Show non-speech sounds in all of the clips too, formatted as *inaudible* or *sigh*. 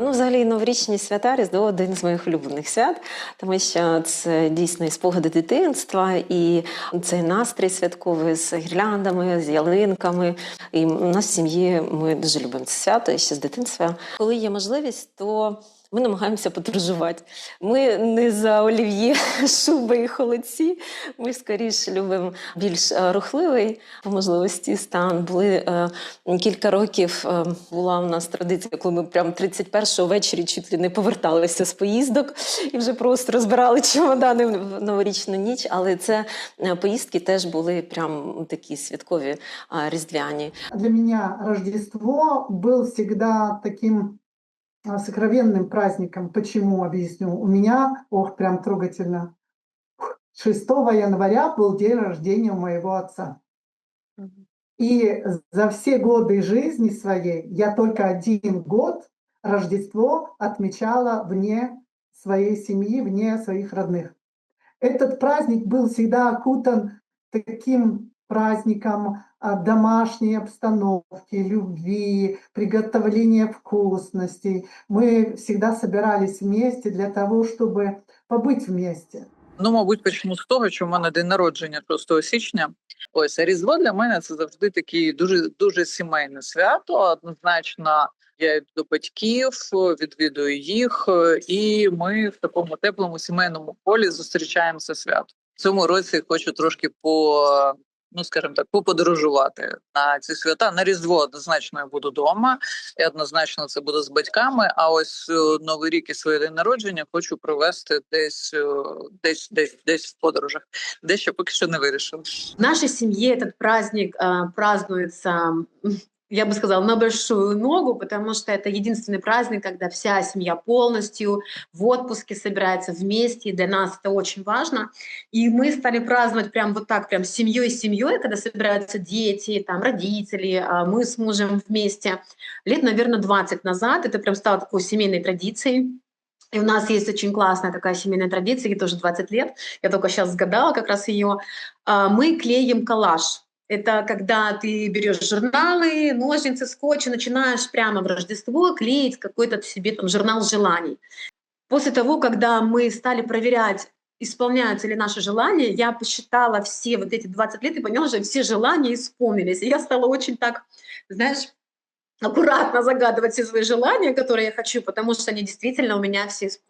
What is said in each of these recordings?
Ну, взагалі, новорічні свята Різдво один з моїх улюблених свят, тому що це дійсно і спогади дитинства, і цей настрій святковий з гірляндами, з ялинками. І у нас в сім'ї ми дуже любимо це свято і ще з дитинства. Коли є можливість, то ми намагаємося подорожувати. Ми не за олів'є, *laughs* шуби і холодці. Ми скоріше любимо більш е, рухливий по можливості стан. Були е, кілька років е, була у нас традиція, коли ми прям 31-го ввечері чуть ли не поверталися з поїздок і вже просто розбирали чемодани в новорічну ніч. Але це е, поїздки теж були прям такі святкові різдвяні. Для меня Рождество был всегда таким сокровенным праздником. Почему, объясню. У меня, ох, прям трогательно, 6 января был день рождения у моего отца. И за все годы жизни своей я только один год Рождество отмечала вне своей семьи, вне своих родных. Этот праздник был всегда окутан таким праздником а, домашней обстановки, любви, приготовления вкусностей. Мы всегда собирались вместе для того, чтобы побыть вместе. Ну, мабуть, почну з того, що в мене день народження 6 січня. Ось а Різдво для мене це завжди таке дуже дуже сімейне свято. Однозначно, я йду до батьків, відвідую їх, і ми в такому теплому сімейному полі зустрічаємо це свято. В цьому році хочу трошки по. Ну, скажімо так, поподорожувати на ці свята. На Різдво однозначно я буду вдома, і однозначно це буде з батьками. А ось е, Новий рік і своє день народження хочу провести десь, е, десь, десь, десь в подорожах. Дещо поки що не вирішив. В нашей семье этот праздник а, празднуется, м, я бы сказала, на большую ногу, потому что это единственный праздник, когда вся семья полностью в отпуске собирается вместе. И для нас это очень важно. И мы стали праздновать прям вот так, прям семьей семьей, когда собираются дети, там родители, а мы с мужем вместе. Лет, наверное, 20 назад это прям стало такой семейной традицией. И у нас есть очень классная такая семейная традиция, ей тоже 20 лет, я только сейчас сгадала как раз ее. А, Мы клеим коллаж. Это когда ты берешь журналы, ножницы, скотч и начинаешь прямо в Рождество клеить какой-то себе там журнал желаний. После того, когда мы стали проверять, исполняются ли наши желания, я посчитала все вот эти 20 лет и поняла, что все желания исполнились. И я стала очень так, знаешь, аккуратно загадывать все свои желания, которые я хочу, потому что они действительно у меня все исполняются.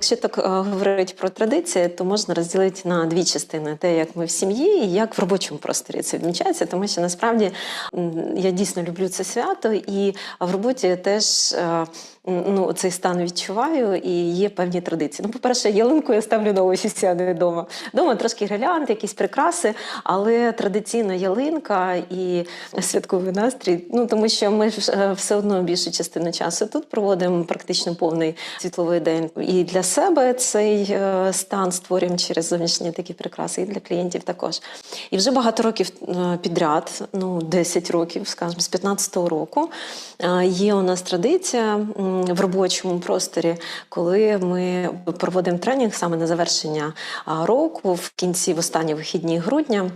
Якщо так е, говорити про традиції, то можна розділити на дві частини: те, як ми в сім'ї, і як в робочому просторі це відмічається, тому що насправді я дійсно люблю це свято, і в роботі теж. е, Ну, цей стан відчуваю і є певні традиції. Ну, по-перше, ялинку я ставлю на офісі, а не вдома. Дома трошки гірлянд, якісь прикраси, але традиційна ялинка і святковий настрій. Ну тому що ми е, все одно більшу частину часу тут проводимо практично повний світловий день. І для себе цей е, стан створюємо через зовнішні такі прикраси, і для клієнтів також. І вже багато років е, підряд, ну 10 років, скажімо, з 15-го року, е, є у нас традиція в робочому просторі, коли ми проводимо тренінг саме на завершення року в кінці в останні вихідні грудня.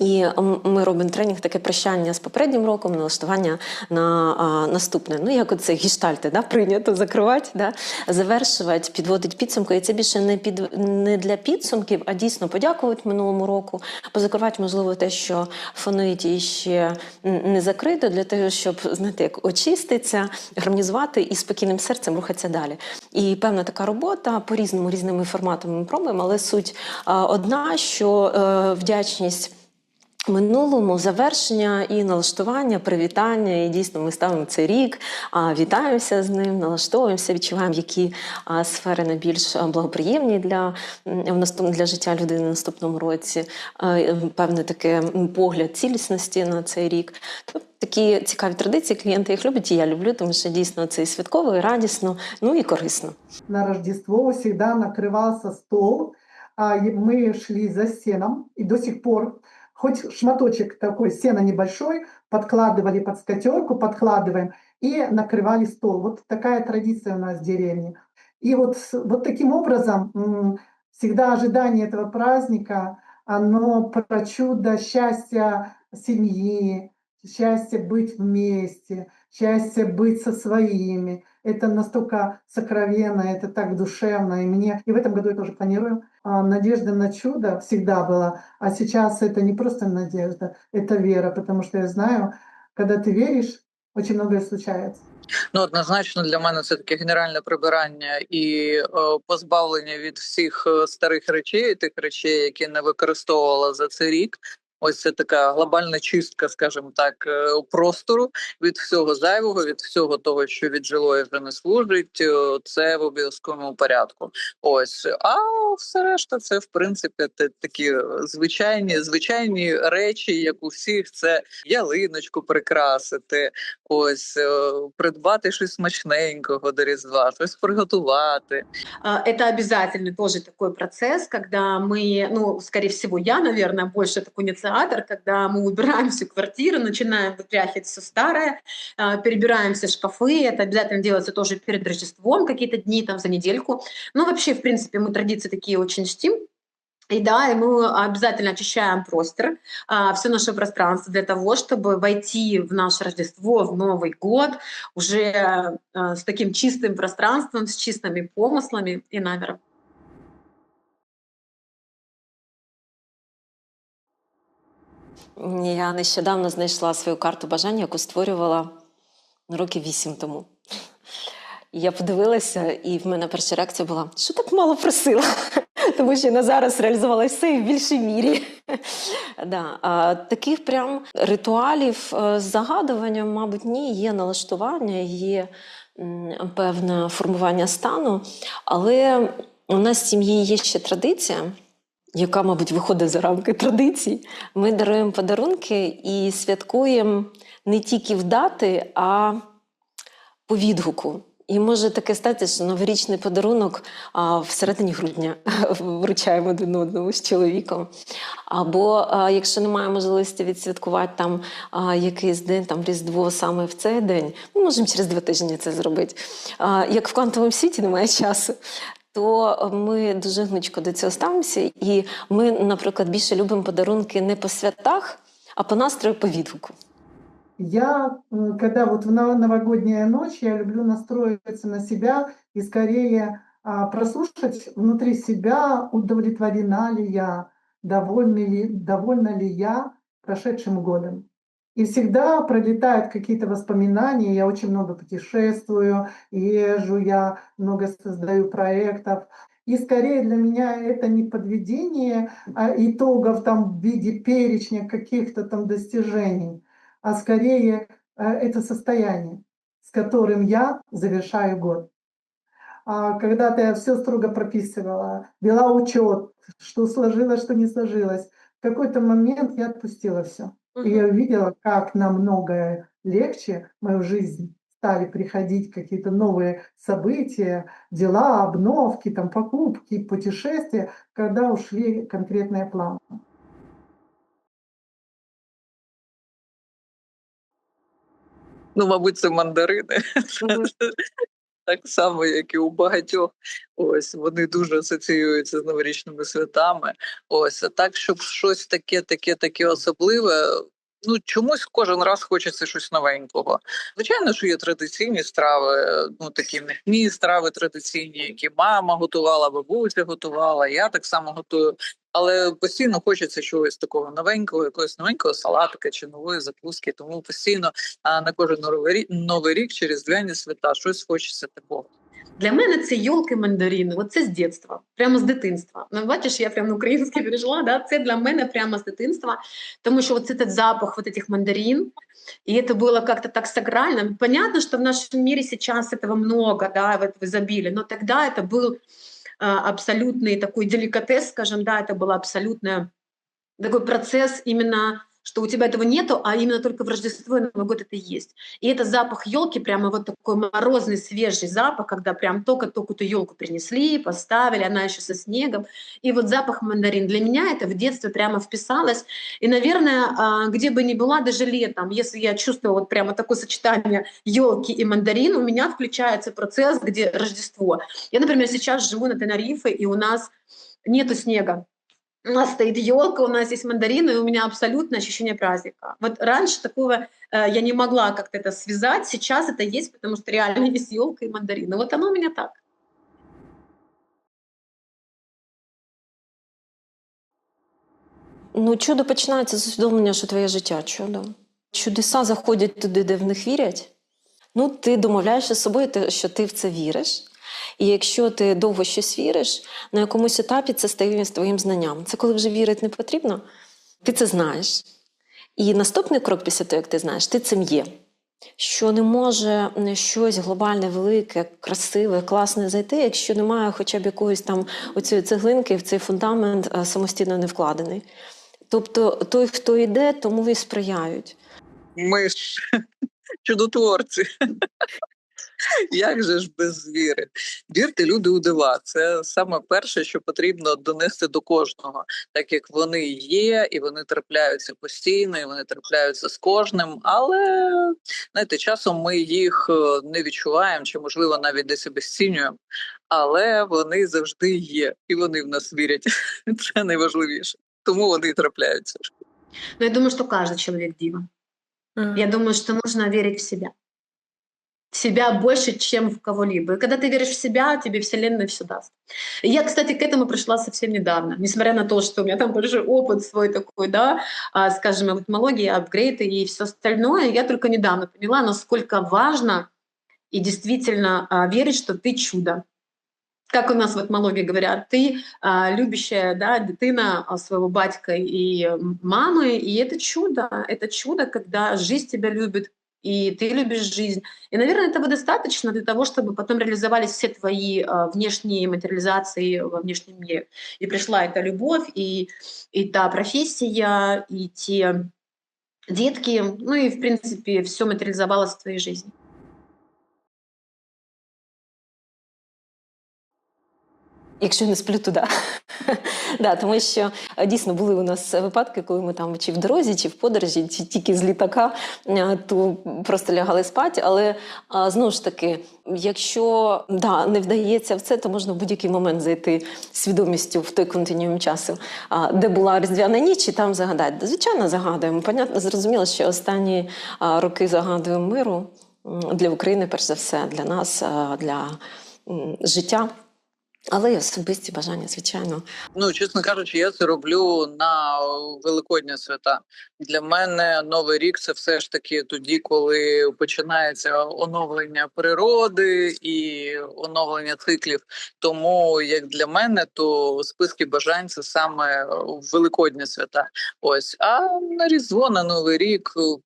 І ми робимо тренінг, таке прощання з попереднім роком, налаштування на а, наступне. Ну, як оце гіштальти, да, прийнято закривати, да, завершувати, підводити підсумки. І це більше не під не для підсумків, а дійсно подякувати минулому року, позакривати, можливо, те, що фонить і ще не закрито, для того, щоб знаєте, як очиститися, гармонізувати і спокійним серцем рухатися далі. І певна така робота по різному різними форматами ми пробуємо, але суть а, одна, що е, вдячність. Минулому завершення і налаштування, привітання. І дійсно ми ставимо цей рік, вітаємося з ним, налаштовуємося, відчуваємо, які сфери найбільш благоприємні для, для життя людини в наступному році. Е, такий м, погляд цілісності на цей рік. Тобто такі цікаві традиції, клієнти їх люблять, і я люблю, тому що дійсно це і святково, і радісно, ну і корисно. На Рождество всегда накрывался стол, а и мы шли за сеном, и до сих пор хоть шматочек такой сена небольшой, подкладывали под скатерку, подкладываем и накрывали стол. Вот такая традиция у нас в деревне. И вот, вот таким образом всегда ожидание этого праздника, оно про чудо счастья семьи, счастье быть вместе, счастье быть со своими. Это настолько сокровенно, это так душевно. И мне и в этом году я тоже планирую. А, Надежда на чудо всегда была, а сейчас это не просто надежда, это вера, потому что я знаю, когда ты веришь, очень многое случается. Ну, однозначно для мене це таке генеральне прибирання і е, позбавлення від всіх е, старих речей, тих речей, які не використовувала за цей рік. Ось це така глобальна чистка, скажімо так, е, простору від всього зайвого, від всього того, що віджило і вже не служить. е, Це в обов'язковому порядку. Ось, а все решта, це в принципі такі звичайні, звичайні речі, як у всіх, це ялиночку прикрасити, ось придбати щось смачненького до різдва, щось приготувати. А, Это обязательный тоже такой процесс, когда мы, ну, скорее всего, я, наверное, больше такой инициатор, когда мы убираем всю квартиру, начинаем вытряхивать все старое, а, перебираем все шкафы. Это обязательно делается тоже перед Рождеством, какие-то дни там за недельку. Ну, вообще, в принципе, мы традиции такие очень чтим. И да, и мы обязательно очищаем простор, все наше пространство для того, чтобы войти в наше Рождество, в Новый год уже а, с таким чистым пространством, с чистыми помыслами и намером. Я нещодавно знайшла свою карту бажання, яку створювала ну, років вісім тому. І я подивилася, і в мене перша реакція була: що так мало просила? Тому що на зараз реалізувала все в більшій мірі. да. а, таких прям ритуалів е, з загадуванням, мабуть, ні, є налаштування, є певне формування стану. Але у нас в сім'ї є ще традиція, яка, мабуть, виходить за рамки традицій. Ми даруємо подарунки і святкуємо не тільки в дати, а по відгуку. І може таке статися, що новорічний подарунок а, всередині грудня *laughs* вручаємо один одному з чоловіком. Або а, якщо немає можливості відсвяткувати там а, якийсь день, там Різдво саме в цей день, ми можемо через два тижні це зробити. А, як в квантовому світі немає часу, то ми дуже гнучко до цього ставимося. І ми, наприклад, більше любимо подарунки не по святах, а по настрою, по відгуку. Я, м, когда вот в нов- новогодняя ночь, я люблю настроиться на себя и скорее а, прослушать внутри себя, удовлетворена ли я, довольна ли, довольна ли я прошедшим годом. И всегда пролетают какие-то воспоминания, я очень много путешествую, езжу, я много создаю проектов. И скорее для меня это не подведение а, итогов там в виде перечня каких-то там достижений, а скорее э, это состояние, с которым я завершаю год. А Когда-то я все строго прописывала, вела учет, что сложилось, что не сложилось. В какой-то момент я отпустила все. И я увидела, как намного легче в мою жизнь стали приходить какие-то новые события, дела, обновки, там, покупки, путешествия, когда ушли конкретные планы. Ну, мабуть, це мандарини. *laughs* Так само, як і у багатьох. Ось вони дуже асоціюються з новорічними святами. Ось а так, щоб щось таке, таке, таке особливе. Ну, чомусь кожен раз хочеться щось новенького. Звичайно, що є традиційні страви, ну такі м'ясні страви традиційні, які мама готувала, бабуся готувала, я так само готую. Але постійно хочеться чогось такого новенького, якогось новенького салатика чи нової закуски. Тому постійно на кожен новий рік, новий рік через двяні свята щось хочеться такого. Для мене це йолки мандарини. От це з дитинства, прямо з дитинства. Ну, бачиш, я прямо українське перейшла. Да? Це для мене прямо з дитинства, тому що вот этот запах вот этих мандарин, и это было как-то так сакрально. Понятно, что в нашем мире сейчас этого много, да, в, в изобилии, но тогда это был а, абсолютный такой деликатес, скажем, да, это был абсолютно такой процесс именно что у тебя этого нету, а именно только в Рождество и Новый год это есть. И это запах елки, прямо вот такой морозный, свежий запах, когда прям только-только эту елку принесли, поставили, она еще со снегом. И вот запах мандарин. Для меня это в детстве прямо вписалось. И, наверное, а, где бы ни была, даже летом, если я чувствую вот прямо такое сочетание елки и мандарин, у меня включается процесс, где Рождество. Я, например, сейчас живу на Тенерифе, и у нас нету снега. у нас стоит елка, у нас есть мандарины, и у меня абсолютное ощущение праздника. Вот раньше такого э, я не могла как-то это связать, сейчас это есть, потому что реально есть елка и мандарины. Вот оно у меня так. Ну, чудо починається з усвідомлення, що твоє життя чудо. Чудеса заходять туди, де в них вірять. Ну, ти домовляєшся з собою, те, що ти в це віриш. І якщо ти довго щось віриш, на якомусь етапі це стає твоїм знанням. Це коли вже вірити не потрібно, ти це знаєш. І наступний крок після того, як ти знаєш, ти цим є. Що не може щось глобальне, велике, красиве, класне зайти, якщо немає хоча б якоїсь там оцієї цеглинки в цей фундамент самостійно не вкладений. Тобто той, хто йде, тому і сприяють. Ми ж *laughs* чудотворці. Як же ж без віри? Вірте, люди у дива. Це саме перше, що потрібно донести до кожного, так як вони є, і вони трапляються постійно, і вони трапляються з кожним. Але знаєте, часом ми їх е, не відчуваємо, чи можливо навіть десь обесцінюємо. Але вони завжди є, і вони в нас вірять. *laughs* Це найважливіше. Тому вони і трапляються. Но я думаю, что каждый человек дива. Я думаю, что нужно верить в себя. Себя больше, чем в кого-либо. И когда ты веришь в себя, тебе Вселенная все даст. И я, кстати, к этому пришла совсем недавно. Несмотря на то, что у меня там большой опыт свой такой, да, а, скажем, в этмологии, апгрейды и все остальное, я только недавно поняла, насколько важно и действительно а, верить, что ты чудо. Как у нас в этмологии говорят, ты а, любящая да, дитина а, своего батька и мамы, и это чудо, это чудо, когда жизнь тебя любит, и ты любишь жизнь. И, наверное, этого достаточно для того, чтобы потом реализовались все твои а, внешние материализации во внешнем мире. И пришла эта любовь, и, и та профессия, и те детки, ну и, в принципе, все материализовалось в твоей жизни. Якщо не сплю, то да. *laughs* да, тому що е, дійсно були у нас випадки, коли ми там чи в дорозі, чи в подорожі, чи тільки з літака, е, то просто лягали спати. Але знову ж таки, якщо да, не вдається в це, то можна в будь-який момент зайти свідомістю в той континуум часу, де була різдвяна ніч, і там загадати. Звичайно, загадуємо. Понятно, зрозуміло, що останні роки загадуємо миру для України, перш за все, для нас, для життя. Але й особисті бажання, звичайно. Ну, чесно кажучи, я це роблю на великодні свята. Для мене новий рік це все ж таки тоді, коли починається оновлення природи і оновлення циклів. Тому як для мене, то списки бажань це саме великодні свята. Ось а на різдво, на новий рік. ну,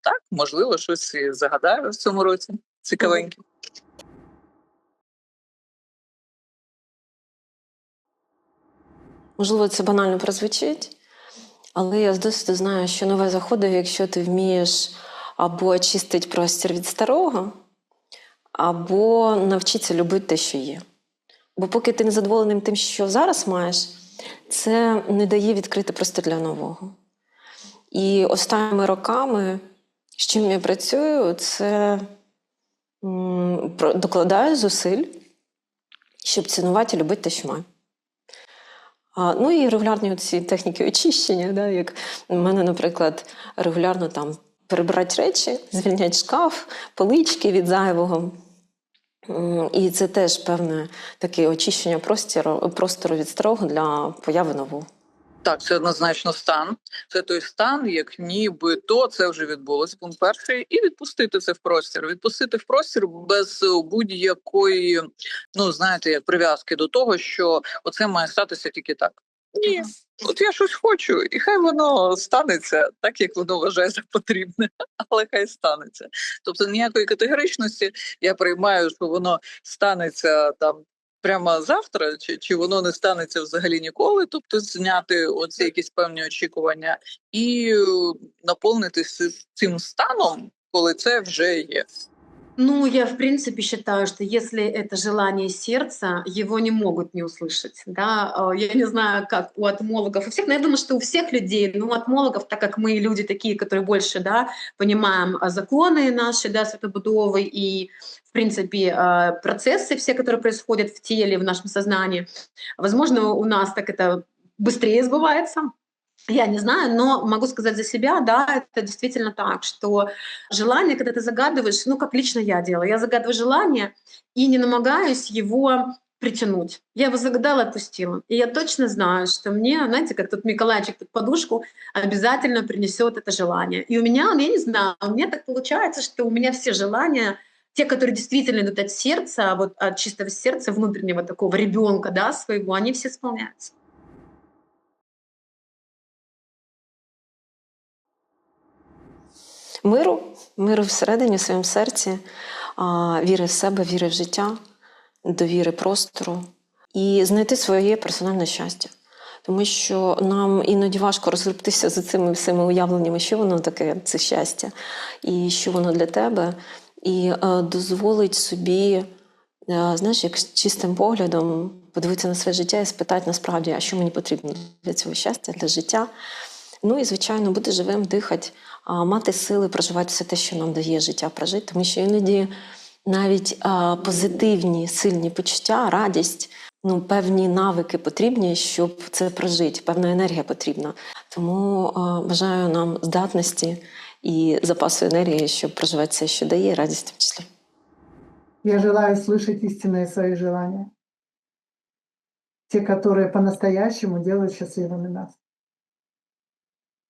Так, можливо, щось і загадаю в цьому році. Цікавеньке. Можливо, це банально прозвучить, але я з знаю, що нове заходить, якщо ти вмієш або очистити простір від старого, або навчитися любити те, що є. Бо поки ти не задоволеним тим, що зараз маєш, це не дає відкрити простір для нового. І останніми роками, з чим я працюю, це докладаю зусиль, щоб цінувати і любити те, що маю. Ну і регулярні ці техніки очищення, да, як в мене, наприклад, регулярно там перебирати речі, звільняти шкаф, полички від зайвого. І це теж певне таке очищення простору, простору від старого для появи нового. Так, це однозначно стан. Це той стан, як ніби то це вже відбулося. Пункт перший, і відпустити це в простір. Відпустити в простір без будь-якої, ну знаєте, як прив'язки до того, що оце має статися тільки так. Ні, от я щось хочу, і хай воно станеться так, як воно вважає за потрібне, *laughs* але хай станеться. Тобто ніякої категоричності я приймаю, що воно станеться там прямо завтра, чи, чи воно не станеться взагалі ніколи, тобто зняти оці якісь певні очікування і е, наповнитися цим станом, коли це вже є. Ну, я в принципе считаю, что если это желание сердца, его не могут не услышать. Да? А, Я не знаю, как у отмологов, у всех, но я думаю, что у всех людей, ну, у отмологов, так как мы люди такие, которые больше да, понимаем а, законы наши, да, светобудовы и, в принципе, а, процессы все, которые происходят в теле, в нашем сознании, возможно, у нас так это быстрее сбывается. Я не знаю, но могу сказать за себя, да, это действительно так, что желание, когда ты загадываешь, ну, как лично я делаю, я загадываю желание и не намагаюсь его притянуть. Я его загадала, отпустила. И я точно знаю, что мне, знаете, как тут Миколайчик под подушку обязательно принесет это желание. И у меня, я не знаю, у меня так получается, что у меня все желания, те, которые действительно идут от сердца, вот от чистого сердца, внутреннего такого ребенка, да, своего, они все исполняются. Миру, миру всередині, в своєму серці, віри в себе, віри в життя, довіри простору і знайти своє персональне щастя. Тому що нам іноді важко розгребтися за цими всіми уявленнями, що воно таке, це щастя, і що воно для тебе, і е, дозволить собі, е, знаєш, як чистим поглядом подивитися на своє життя і спитати насправді, а що мені потрібно для цього щастя, для життя. Ну і, звичайно, бути живим, дихати, а, мати сили проживати все те, що нам дає життя прожити. Тому що іноді навіть а, позитивні, сильні почуття, радість, ну, певні навики потрібні, щоб це прожити, певна енергія потрібна. Тому а, бажаю нам здатності і запасу енергії, щоб проживати все, що дає, радість в тому числі. Я желаю слышать истинные свои желания. Те, которые по-настоящему делают счастливыми нас.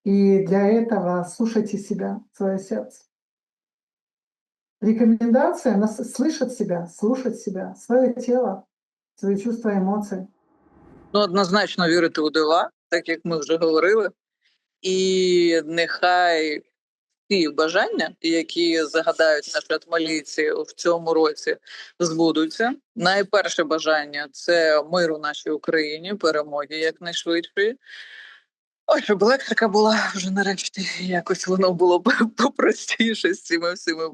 И для этого слушайте себя, свое сердце. Рекомендация нас слышать себя, слушать себя, свое тело, свои чувства, эмоции. Ну, однозначно вірити у дива, так як ми вже говорили. І нехай ті бажання, які загадають наші атмалійці в цьому році, збудуться. Найперше бажання це миру нашій Україні, перемоги якнайшвидшої. Ой, щоб електрика була вже нарешті, якось воно було б *laughs* попростіше з цими всіми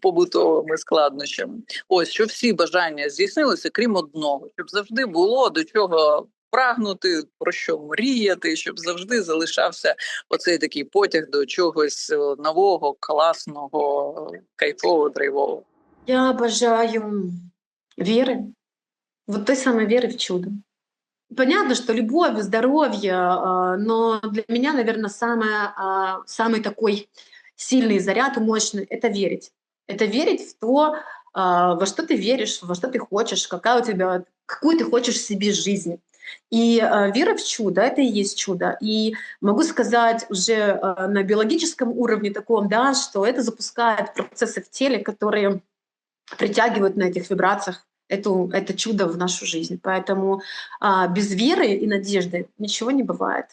побутовими складнощами. Ось що всі бажання здійснилися, крім одного, щоб завжди було до чого прагнути, про що мріяти, щоб завжди залишався оцей такий потяг до чогось е, нового, класного, кайфового, драйвового. Я обожаю веры, вот той самой веры в чудо. Понятно, что любовь, здоровье, а, но для меня, наверное, самое, а, самый такой сильный заряд, мощный — это верить. Это верить в то, а, во что ты веришь, во что ты хочешь, какая у тебя, какую ты хочешь себе жизнь. И вера в чудо — это и есть чудо. И могу сказать уже на биологическом уровне таком, да, что это запускает процессы в теле, которые притягивают на этих вибрациях эту, это чудо в нашу жизнь. Поэтому а, без веры и надежды ничего не бывает.